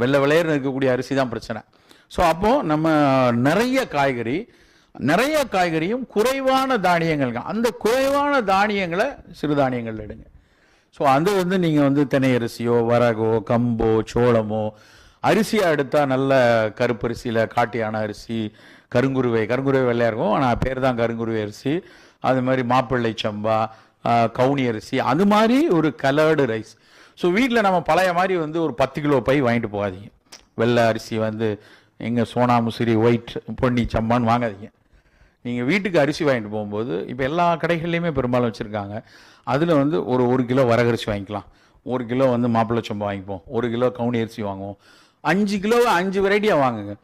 வெள்ளை விளையர்னு இருக்கக்கூடிய அரிசி தான் பிரச்சனை. ஸோ அப்போது நம்ம நிறைய காய்கறி நிறைய காய்கறியும் குறைவான தானியங்கள் அந்த குறைவான தானியங்களை சிறுதானியங்கள் எடுங்க. ஸோ அது வந்து நீங்கள் வந்து தினை அரிசியோ வரகோ கம்போ சோளமோ அரிசியாக எடுத்தால் நல்ல கருப்பரிசியில் காட்டியான அரிசி கருங்குருவை கருங்குருவை வெள்ளையாக இருக்கும். ஆனால் பேர் தான் கருங்குருவை அரிசி. அது மாதிரி மாப்பிள்ளை சம்பா கவுனி அரிசி. அது மாதிரி ஒரு கலர்டு ரைஸ். ஸோ வீட்டில் நம்ம பழைய மாதிரி வந்து ஒரு பத்து கிலோ பை வாங்கிட்டு போகாதீங்க. வெள்ளை அரிசி வந்து எங்கே சோனா முசிறி ஒயிட் பொன்னி சம்பான்னு வாங்காதீங்க. நீங்கள் வீட்டுக்கு அரிசி வாங்கிட்டு போகும்போது இப்போ எல்லா கடைகள்லையுமே பெரும்பாலும் வச்சுருக்காங்க. அதில் வந்து ஒரு ஒரு கிலோ வரகரிசி வாங்கிக்கலாம். ஒரு கிலோ வந்து மாப்பிள்ளை சம்பா வாங்கிப்போம். ஒரு கிலோ கவுனி அரிசி வாங்குவோம். அஞ்சு கிலோ அஞ்சு வெரைட்டியாக வாங்குங்க.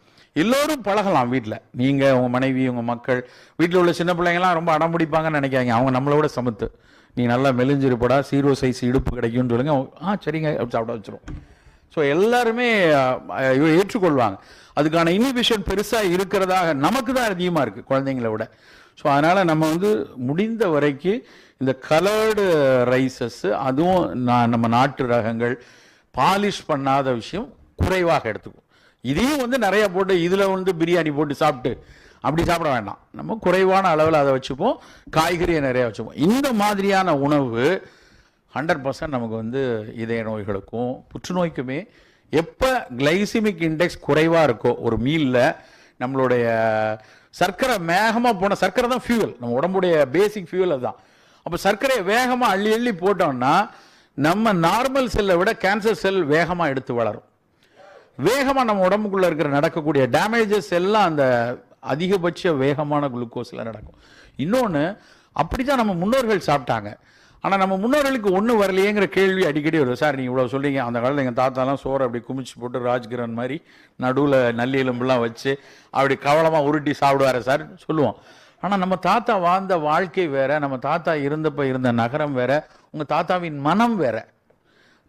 எல்லோரும் பழகலாம் வீட்டில் நீங்கள் உங்கள் மனைவி உங்கள் மக்கள். வீட்டில் உள்ள சின்ன பிள்ளைங்களாம் ரொம்ப அடம் பிடிப்பாங்கன்னு நினைக்காங்க அவங்க நம்மளோட சமத்து. நீ நல்லா மெலிஞ்சிருப்படா சீரோ சைஸ் இடுப்பு கிடைக்கும்னு சொல்லுங்க. ஆ சரிங்க சாப்பிட வச்சிரும் ஸோ எல்லாருமே ஏற்றுக்கொள்வாங்க. அதுக்கான இனிபிஷன் பெருசாக இருக்கிறதாக நமக்கு தான் அதிகமாக இருக்குது குழந்தைங்கள விட. ஸோ அதனால் நம்ம வந்து முடிந்த வரைக்கும் இந்த கலர்டு ரைசஸ்ஸு அதுவும் நான் நம்ம நாட்டு ரகங்கள் பாலிஷ் பண்ணாத விஷயம் குறைவாக எடுத்துக்கும். இதையும் வந்து நிறையா போட்டு இதில் வந்து பிரியாணி போட்டு சாப்பிட்டு அப்படி சாப்பிட வேண்டாம். நம்ம குறைவான அளவில் அதை வச்சுப்போம். காய்கறியை நிறையா வச்சுப்போம். இந்த மாதிரியான உணவு ஹண்ட்ரட் பர்சன்ட் நமக்கு வந்து இதய நோய்களுக்கும் புற்றுநோய்க்குமே எப்போ கிளைசிமிக் இண்டெக்ஸ் குறைவாக இருக்கோ ஒரு மீலில் நம்மளுடைய சர்க்கரை வேகமாக போன சர்க்கரை தான் ஃபியூவல் நம்ம உடம்புடைய பேசிக் ஃபியூவல் அதுதான். அப்போ சர்க்கரையை வேகமாக அள்ளி அள்ளி போட்டோம்னா நம்ம நார்மல் செல்லை விட கேன்சர் செல் வேகமாக எடுத்து வளரும். வேகமாக நம்ம உடம்புக்குள்ளே இருக்கிற நடக்கக்கூடிய டேமேஜஸ் எல்லாம் அந்த அதிகபட்ச வேகமான குளுக்கோஸில் நடக்கும். இன்னொன்று அப்படி தான் நம்ம முன்னோர்கள் சாப்பிட்டாங்க. ஆனால் நம்ம முன்னோர்களுக்கு ஒன்றும் வரலையேங்கிற கேள்வி அடிக்கடி வரும். சார் நீங்கள் இவ்வளோ சொல்கிறீங்க அந்த காலத்தில் எங்கள் தாத்தாலாம் சோறு அப்படி குமிச்சு போட்டு ராஜ்கிரன் மாதிரி நடுவில் நல்லி எலும்புலாம் வச்சு அப்படி கவலமாக உருட்டி சாப்பிடுவாரு சார் சொல்லுவோம். ஆனால் நம்ம தாத்தா வாழ்ந்த வாழ்க்கை வேற நம்ம தாத்தா இருந்தப்போ இருந்த நகரம் வேற உங்கள் தாத்தாவின் மனம் வேற.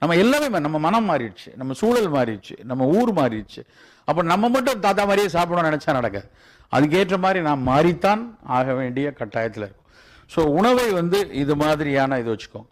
நம்ம எல்லாமே நம்ம மனம் மாறிடுச்சு. நம்ம சூழல் மாறிடுச்சு. நம்ம ஊர் மாறிடுச்சு. அப்போ நம்ம மட்டும் தாத்தா மாதிரியே சாப்பிடணும்னு நினைச்சா நடக்காது. அதுக்கேற்ற மாதிரி நான் மாறித்தான் ஆக வேண்டிய கட்டாயத்தில் இருக்கும். ஸோ உணவை வந்து இது மாதிரியான இது வச்சுக்கோங்க